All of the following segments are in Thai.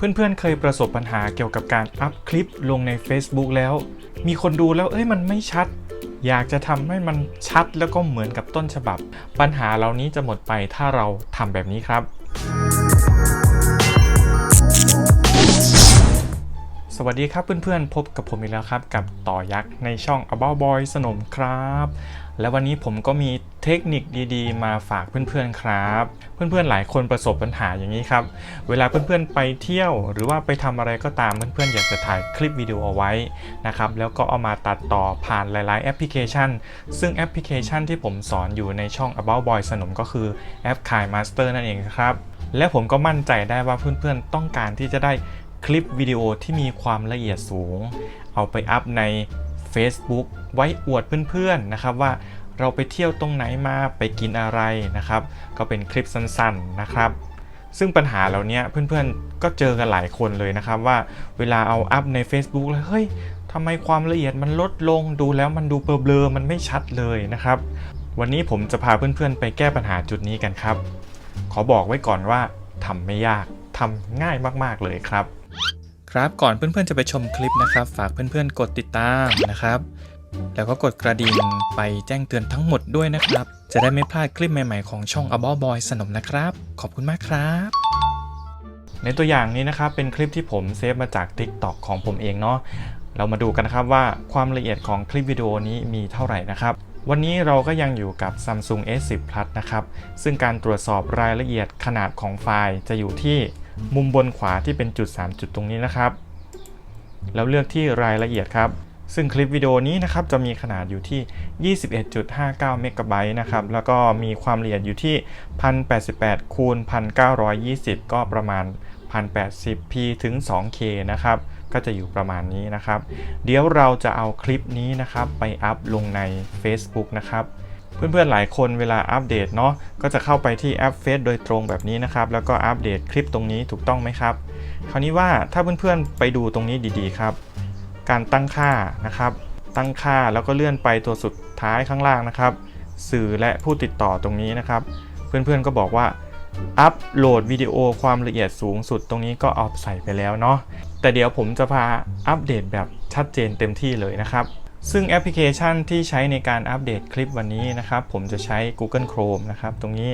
เพื่อนๆเคยประสบปัญหาเกี่ยวกับการอัพคลิปลงใน Facebook แล้ว มีคนดูแล้วเอ้ยมันไม่ชัด อยากจะทำให้มันชัดแล้วก็เหมือนกับต้นฉบับ ปัญหาเหล่านี้จะหมดไปถ้าเราทำแบบนี้ครับ สวัสดีครับเพื่อนๆ พบกับผมอีกแล้วครับ กับต่อยักษ์ในช่อง About Boy สนมครับ และวันนี้ผมก็มีเทคนิคดีๆ มาฝากเพื่อนๆครับ เพื่อนๆหลายคนประสบปัญหาอย่างนี้ครับ เวลาเพื่อนๆไปเที่ยวหรือว่าไปทำอะไรก็ตามเพื่อนๆอยากจะถ่ายคลิปวิดีโอเอาไว้นะครับแล้วก็เอามาตัดต่อผ่านหลายๆแอปพลิเคชัน ซึ่งแอปพลิเคชันที่ผมสอนอยู่ในช่อง About Boy สนมก็คือแอป k าย Master นั่นเองครับและผมก็มั่นใจได้ว่าเพื่อนๆต้องการที่จะได้ คลิปวิดีโอที่มีความละเอียดสูง เอาไปอัพใน Facebook ไว้อวดเพื่อนๆนะครับว่าเราไปเที่ยวตรงไหนมาไปกินอะไรนะครับ ก็เป็นคลิปสั้นๆนะครับ ซึ่งปัญหาเหล่านี้เพื่อนๆก็เจอกันหลายคนเลยนะครับว่าเวลาเอาอัพใน Facebook แล้วเฮ้ยทำไมความละเอียดมันลดลงดูแล้วมันดูเบลอๆมันไม่ชัดเลยนะครับ วันนี้ผมจะพาเพื่อนๆ ไปแก้ปัญหาจุดนี้กันครับ ขอบอกไว้ก่อนว่าทำไม่ยากทำง่ายมากๆเลยครับ ครับก่อนเพื่อนๆจะไปชมคลิปนะครับ ฝากเพื่อนๆกดติดตามนะครับ แล้วก็กดกระดิ่งไปแจ้งเตือนทั้งหมดด้วยนะครับ จะได้ไม่พลาดคลิปใหม่ๆของช่อง About Boy สนมนะครับ ขอบคุณมากครับ ในตัวอย่างนี้นะครับเป็นคลิปที่ผมเซฟมาจาก TikTok ของผมเองเนาะเรามาดูกันนะครับว่าความละเอียดของคลิปวิดีโอนี้มีเท่าไหร่นะครับวันนี้เราก็ยังอยู่กับ Samsung S10 Plus นะครับ ซึ่งการตรวจสอบรายละเอียดขนาดของไฟล์จะอยู่ที่ มุมบนขวาที่เป็นจุด 3 จุดตรงนี้นะครับ แล้วเลือกที่รายละเอียดครับ ซึ่งคลิปวิดีโอนี้นะครับจะมีขนาดอยู่ที่ 21.59 เมกะไบต์นะครับ แล้วก็มีความละเอียดอยู่ที่ 1088คูณ1920 ก็ประมาณ 1080p ถึง 2k นะครับ ก็จะอยู่ประมาณนี้นะครับ เดี๋ยวเราจะเอาคลิปนี้นะครับไปอัพลงใน Facebook นะครับ เพื่อนๆหลายคนเวลาอัปเดตเนาะก็จะเข้าไปที่แอปเฟซโดยตรงแบบนี้นะครับ แล้วก็อัปเดตคลิปตรงนี้ถูกต้องไหมครับ คราวนี้ว่าถ้าเพื่อนๆไปดูตรงนี้ดีๆครับ การตั้งค่านะครับ ตั้งค่าแล้วก็เลื่อนไปตัวสุดท้ายข้างล่างนะครับ สื่อและผู้ติดต่อตรงนี้นะครับ เพื่อนๆก็บอกว่าอัปโหลดวิดีโอความละเอียดสูงสุดตรงนี้ก็เอาใส่ไปแล้วเนาะแต่เดี๋ยวผมจะพาอัปเดตแบบชัดเจนเต็มที่เลยนะครับ ซึ่งแอปพลิเคชันที่ใช้ในการอัปเดตคลิปวันนี้นะครับ ผมจะใช้ Google Chrome นะครับ ตรงนี้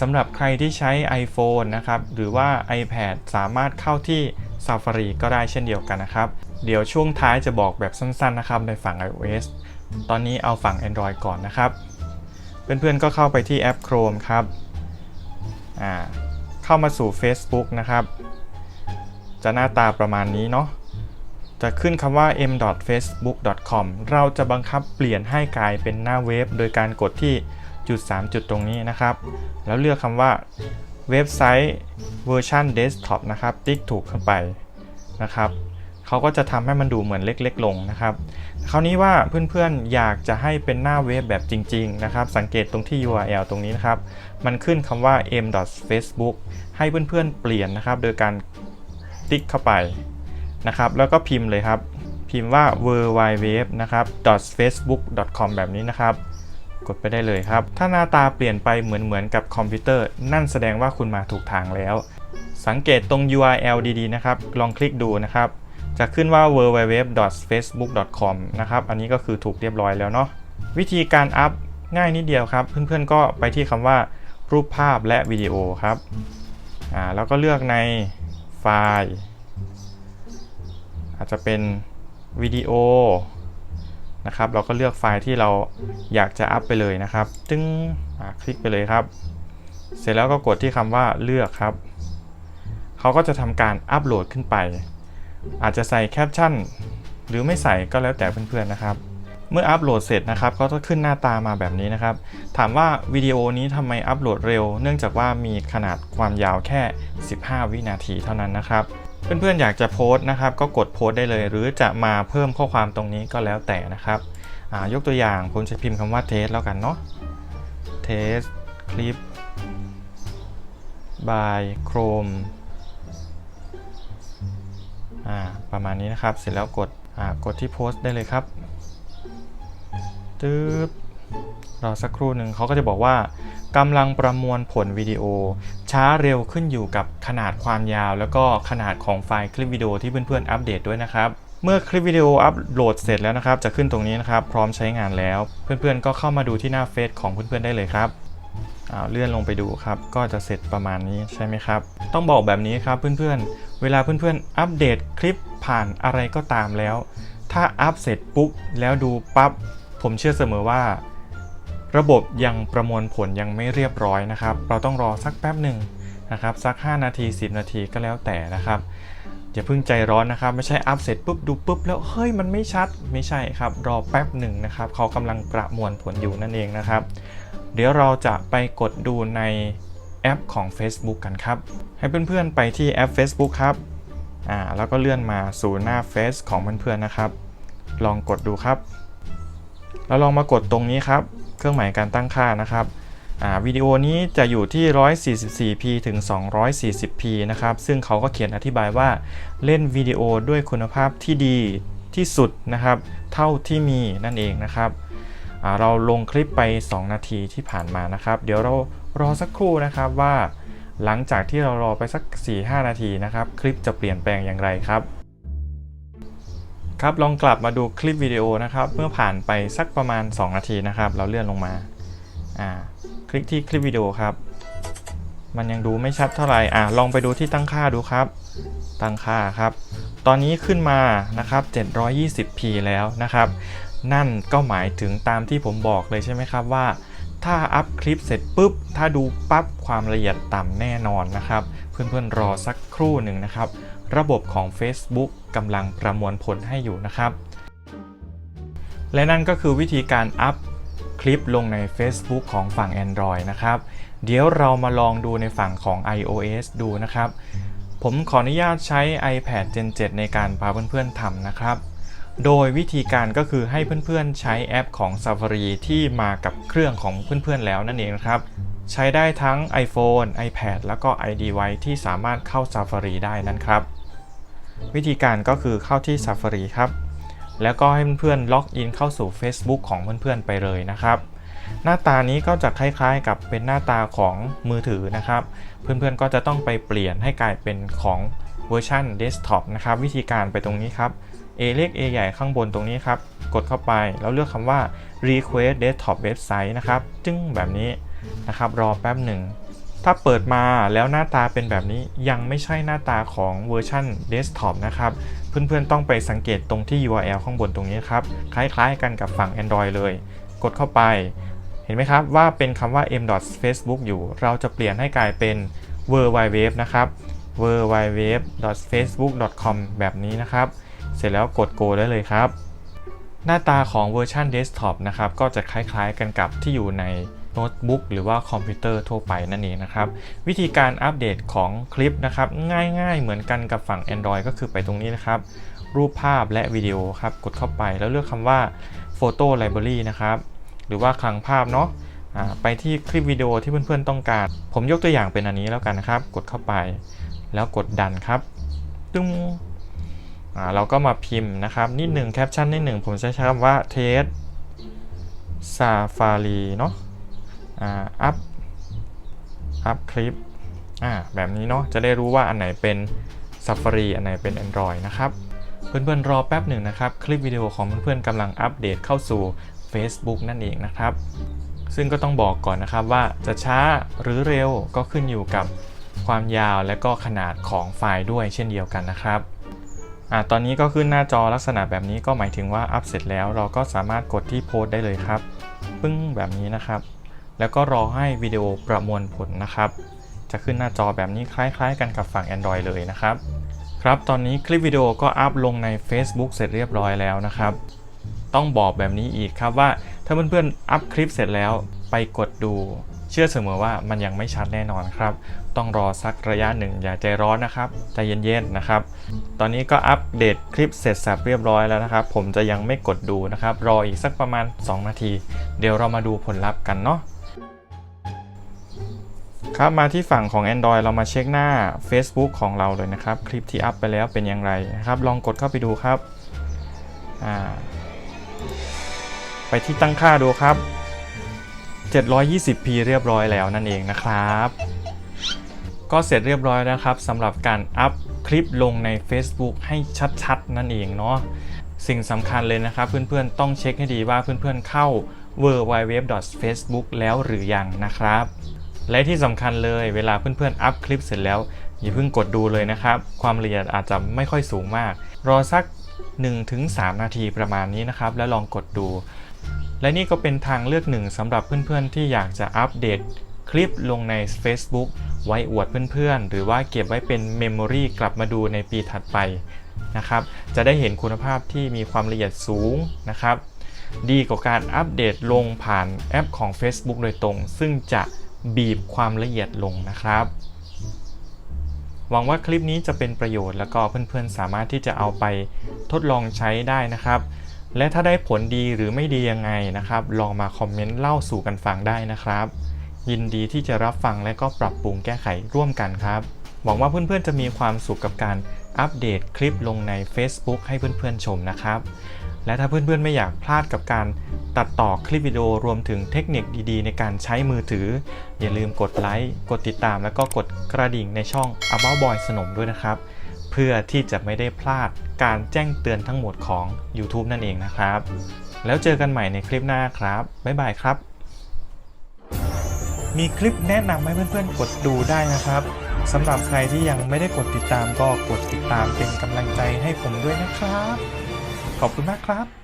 สำหรับใครที่ใช้ iPhone นะครับ หรือว่า iPad สามารถเข้าที่ Safari ก็ได้เช่นเดียวกันนะครับ เดี๋ยวช่วงท้ายจะบอกแบบสั้นๆนะครับในฝั่ง iOS ตอนนี้เอาฝั่ง Android ก่อนนะครับ เพื่อนๆก็เข้าไปที่แอป Chrome ครับเข้ามาสู่ Facebook นะครับ จะหน้าตาประมาณนี้เนาะ จะขึ้นคำว่า m.facebook.com เราจะบังคับเปลี่ยนให้กลายเป็นหน้าเว็บ โดยการกดที่จุด 3 จุดตรงนี้นะครับ แล้วเลือกคำว่าเว็บไซต์เวอร์ชันเดสก์ท็อปนะครับ ติ๊กถูกเข้าไปนะครับเขาก็จะทำให้มันดูเหมือนเล็กๆ ลงนะครับคราวนี้ว่าเพื่อนๆอยากจะให้เป็นหน้าเว็บแบบจริง ๆ นะครับ สังเกตตรงที่ URL ตรงนี้นะครับ มันขึ้นคำว่า m.facebook ให้เพื่อนๆเปลี่ยนนะครับ โดยการติ๊กเข้าไป นะครับ แล้วก็พิมพ์เลยครับ พิมพ์ว่า w w w นะครับ facebook.com แบบนี้นะครับกดไปได้เลยครับ ถ้าหน้าตาเปลี่ยนไปเหมือนเหมือนกับคอมพิวเตอร์ นั่นแสดงว่าคุณมาถูกทางแล้ว สังเกตตรง URL ดีๆ นะครับ ลองคลิกดูนะครับ จะขึ้นว่า www.facebook.com นะครับ อันนี้ก็คือถูกเรียบร้อยแล้วเนาะ วิธีการอัพง่ายนิดเดียวครับ เพื่อนๆ ก็ไปที่คำว่า รูปภาพและวิดีโอครับ อ่า แล้วก็เลือกในไฟล์ อาจจะเป็นวิดีโอนะครับ เราก็เลือกไฟล์ที่เราอยากจะอัพไปเลยนะครับจึงคลิกไปเลยครับ เสร็จแล้วก็กดที่คำว่าเลือกครับเขาก็จะทำการอัพโหลดขึ้นไป อาจจะใส่แคปชั่นหรือไม่ใส่ก็แล้วแต่เพื่อนๆนะครับ เมื่ออัพโหลดเสร็จนะครับก็จะขึ้นหน้าตามาแบบนี้นะครับ ถามว่าวิดีโอนี้ทำไมอัพโหลดเร็ว เนื่องจากว่ามีขนาดความยาวแค่ 15 วินาทีเท่านั้นนะครับ เพื่อนๆอยากจะโพสต์นะครับ ก็กดโพสต์ได้เลย หรือจะมาเพิ่มข้อความตรงนี้ก็แล้วแต่นะครับยกตัวอย่างผมจะพิมพ์คำว่าเทสแล้วกันเนาะเทสคลิป by Chrome ประมาณนี้นะครับ เสร็จแล้วกดกดที่โพสต์ได้เลยครับตึ๊บรอสักครู่หนึ่งเขาก็จะบอกว่ากำลังประมวลผลวิดีโอ ช้าเร็วขึ้นอยู่กับขนาดความยาว แล้วก็ขนาดของไฟล์คลิปวิดีโอที่เพื่อนๆอัปเดตด้วยนะครับเมื่อคลิปวิดีโออัปโหลดเสร็จแล้วนะครับ จะขึ้นตรงนี้นะครับ พร้อมใช้งานแล้ว เพื่อนๆ ก็เข้ามาดูที่หน้าเฟซของเพื่อนๆ ได้เลยครับอ่าเลื่อนลงไปดูครับ ก็จะเสร็จประมาณนี้ใช่ไหมครับ ต้องบอกแบบนี้ครับเพื่อนๆ เวลาเพื่อนๆ อัปเดตคลิปผ่านอะไรก็ตามแล้ว ถ้าอัปเสร็จปุ๊บแล้วดูปั๊บ ผมเชื่อเสมอว่า ระบบยังประมวลผลยังไม่เรียบร้อยนะครับ เราต้องรอสักแป๊บหนึ่งนะครับสัก 5 นาที 10 นาทีก็แล้วแต่นะครับอย่าเพิ่งใจร้อนนะครับ ไม่ใช่อัพเสร็จปุ๊บดูปุ๊บแล้วเฮ้ยมันไม่ชัดไม่ใช่ครับ รอแป๊บหนึ่งนะครับเขากำลังประมวลผลอยู่นั่นเองนะครับ เดี๋ยวเราจะไปกดดูในแอปของ Facebook กันครับ ให้เพื่อนๆไปที่แอป Facebook ครับอ่าแล้วก็เลื่อนมาสู่หน้าเฟซของเพื่อนๆนะครับ ลองกดดูครับ แล้วลองมากดตรงนี้ครับ เครื่องหมายการตั้งค่านะครับวิดีโอนี้จะอยู่ที่ 144p ถึง 240p นะครับ ซึ่งเขาก็เขียนอธิบายว่าเล่นวิดีโอด้วยคุณภาพที่ดีที่สุดนะครับ เท่าที่มีนั่นเองนะครับ เราลงคลิปไป 2 นาทีที่ผ่านมานะครับ เดี๋ยวเรารอสักครู่นะครับว่า หลังจากที่เรารอไปสัก 4-5 นาทีนะครับ คลิปจะเปลี่ยนแปลงอย่างไรครับ ครับลองกลับมาดูคลิปวิดีโอนะครับ เมื่อผ่านไปสักประมาณ 2 นาทีนะครับ เราเลื่อนลงมาอ่าคลิกที่คลิปวิดีโอครับ มันยังดูไม่ชัดเท่าไหร่อ่าลองไปดูที่ตั้งค่าดูครับ ตั้งค่าครับ ตอนนี้ขึ้นมานะครับ 720p แล้วนะครับ นั่นก็หมายถึงตามที่ผมบอกเลยใช่ไหมครับว่าถ้าอัพคลิปเสร็จปุ๊บ ถ้าดูปั๊บความละเอียดต่ำแน่นอนนะครับ เพื่อนๆรอสักครู่หนึ่งนะครับ ระบบของ Facebook กำลังประมวลผลให้อยู่นะครับ และนั่นก็คือวิธีการอัพคลิปลงใน Facebook ของฝั่ง Android นะครับ เดี๋ยวเรามาลองดูในฝั่งของ iOS ดูนะครับ ผมขออนุญาตใช้ iPad Gen 7 ในการพาเพื่อนๆทำนะครับ โดยวิธีการก็คือให้เพื่อนๆใช้แอปของ Safari ที่มากับเครื่องของเพื่อนๆแล้วนั่นเองนะครับ ใช้ได้ทั้ง iPhone, iPad แล้วก็ iDevice ที่สามารถเข้า Safari ได้นั่นครับ วิธีการก็คือเข้าที่ Safari ครับ แล้วก็ให้เพื่อนๆล็อกอินเข้าสู่ Facebook ของเพื่อนๆไปเลยนะครับ หน้าตานี้ก็จะคล้ายๆกับเป็นหน้าตาของมือถือนะครับ เพื่อนๆก็จะต้องไปเปลี่ยนให้กลายเป็นของเวอร์ชันเดสก์ท็อปนะครับ วิธีการไปตรงนี้ครับ A เล็ก A ใหญ่ข้างบนตรงนี้ครับ กดเข้าไปแล้วเลือกคำว่า request desktop website นะครับ จึ้งแบบนี้นะครับ รอแป๊บหนึ่ง ถ้าเปิดมาแล้วหน้าตาเป็นแบบนี้ยังไม่ใช่หน้าตาของเวอร์ชันเดสก์ท็อปนะครับ เพื่อนๆต้องไปสังเกตตรงที่ URL ข้างบนตรงนี้ครับ คล้ายๆกันกับฝั่ง Android เลย กดเข้าไป เห็นไหมครับว่าเป็นคำว่า m.facebook อยู่ เราจะเปลี่ยนให้กลายเป็น w w w นะครับ w w w facebook com แบบนี้นะครับ เสร็จแล้วกด go ได้เลยครับ หน้าตาของเวอร์ชันเดสก์ท็อปนะครับก็จะคล้ายๆกันกับที่อยู่ใน โน้ตบุ๊กหรือว่าคอมพิวเตอร์ทั่วไปนั่นเองนะครับ วิธีการอัปเดตของคลิปนะครับ ง่ายๆ เหมือนกันกับฝั่ง Android ก็คือไปตรงนี้นะครับ รูปภาพและวิดีโอครับกดเข้าไปแล้วเลือกคำว่า Photo Library นะครับ หรือว่าคลังภาพเนาะไปที่คลิปวิดีโอที่เพื่อนๆต้องการ ผมยกตัวอย่างเป็นอันนี้แล้วกันนะครับ กดเข้าไปแล้วกดดันครับตึ้งอ่าเราก็มาพิมพ์นะครับ นิดหนึ่งแคปชั่นนิดหนึ่งผมจะใช้คำว่าเทสซาฟารีเนาะ อัพอัพคลิปแบบนี้เนาะจะได้รู้ว่าอันไหนเป็น Safari อันไหนเป็น Android นะครับ เพื่อนๆ รอแป๊บหนึ่งนะครับ คลิปวิดีโอของเพื่อนๆกำลังอัปเดตเข้าสู่ Facebook นั่นเองนะครับ ซึ่งก็ต้องบอกก่อนนะครับว่าจะช้าหรือเร็วก็ขึ้นอยู่กับความยาวและก็ขนาดของไฟล์ด้วยเช่นเดียวกันนะครับอตอนนี้ก็ขึ้นหน้าจอลักษณะแบบนี้ก็หมายถึงว่าอัพเสร็จแล้วเราก็สามารถกดที่โพสต์ได้เลยครับ ปึ้งแบบนี้นะครับ แล้วก็รอให้วิดีโอประมวลผลนะครับ จะขึ้นหน้าจอแบบนี้คล้ายๆ กันกับฝั่ง Android เลยนะครับ ครับ ตอนนี้คลิปวิดีโอก็อัพลงใน Facebook เสร็จเรียบร้อยแล้วนะครับ ต้องบอกแบบนี้อีกครับว่า ถ้าเพื่อนๆอัพคลิปเสร็จแล้วไปกดดู เชื่อเสมอว่ามันยังไม่ชัดแน่นอนครับ ต้องรอสักระยะหนึ่งอย่าใจร้อนนะครับใจเย็นๆนะครับ ตอนนี้ก็อัปเดตคลิปเสร็จสับเรียบร้อยแล้วนะครับ ผมจะยังไม่กดดูนะครับ รออีกสักประมาณ 2 นาที เดี๋ยวเรามาดูผลลัพธ์กันเนาะ ครับมาที่ฝั่งของ Android เรามาเช็คหน้า Facebook ของเราเลยนะครับ คลิปที่อัพไปแล้วเป็นอย่างไรนะครับ ลองกดเข้าไปดูครับ ไปที่ตั้งค่าดูครับ 720p เรียบร้อยแล้วนั่นเองนะครับ ก็เสร็จเรียบร้อยแล้วครับสำหรับการอัพคลิปลงใน Facebook ให้ชัดๆ นั่นเองเนาะสิ่งสำคัญเลยนะครับ เพื่อนๆ ต้องเช็คให้ดีว่าเพื่อนๆ เข้า w w w f a c e b o o k แล้วหรือยังนะครับ และที่สำคัญเลยเวลาเพื่อนๆอัพคลิปเสร็จแล้ว อย่าเพิ่งกดดูเลยนะครับ ความละเอียดอาจจะไม่ค่อยสูงมาก รอสัก 1-3 นาทีประมาณนี้นะครับ แล้วลองกดดู และนี่ก็เป็นทางเลือกหนึ่งสำหรับเพื่อนๆ ที่อยากจะอัปเดตคลิปลงใน Facebook ไว้อวดเพื่อนๆ หรือว่าเก็บไว้เป็นเมมโมรีกลับมาดูในปีถัดไปนะครับ จะได้เห็นคุณภาพที่มีความละเอียดสูงนะครับ ดีกว่าการอัปเดตลงผ่านแอปของ Facebook โดยตรง ซึ่งจะ บีบความละเอียดลงนะครับ หวังว่าคลิปนี้จะเป็นประโยชน์แล้วก็เพื่อนๆสามารถที่จะเอาไปทดลองใช้ได้นะครับ และถ้าได้ผลดีหรือไม่ดียังไงนะครับ ลองมาคอมเมนต์เล่าสู่กันฟังได้นะครับ ยินดีที่จะรับฟังและก็ปรับปรุงแก้ไขร่วมกันครับ หวังว่าเพื่อนๆจะมีความสุขกับการอัปเดตคลิปลงใน Facebook ให้เพื่อนๆชมนะครับ และถ้าเพื่อนๆไม่อยากพลาดกับการตัดต่อคลิปวิดีโอรวมถึงเทคนิคดีๆ ในการใช้มือถือ อย่าลืมกดไลค์กดติดตาม แล้วก็กดกระดิ่งในช่อง About Boy สนมด้วยนะครับ เพื่อที่จะไม่ได้พลาดการแจ้งเตือนทั้งหมดของ YouTube นั่นเองนะครับ แล้วเจอกันใหม่ในคลิปหน้าครับ บ๊ายบายครับ มีคลิปแนะนำให้เพื่อนๆ กดดูได้นะครับสำหรับใครที่ยังไม่ได้กดติดตามก็กดติดตามเป็นกำลังใจให้ผมด้วยนะครับ ขอบคุณมากครับ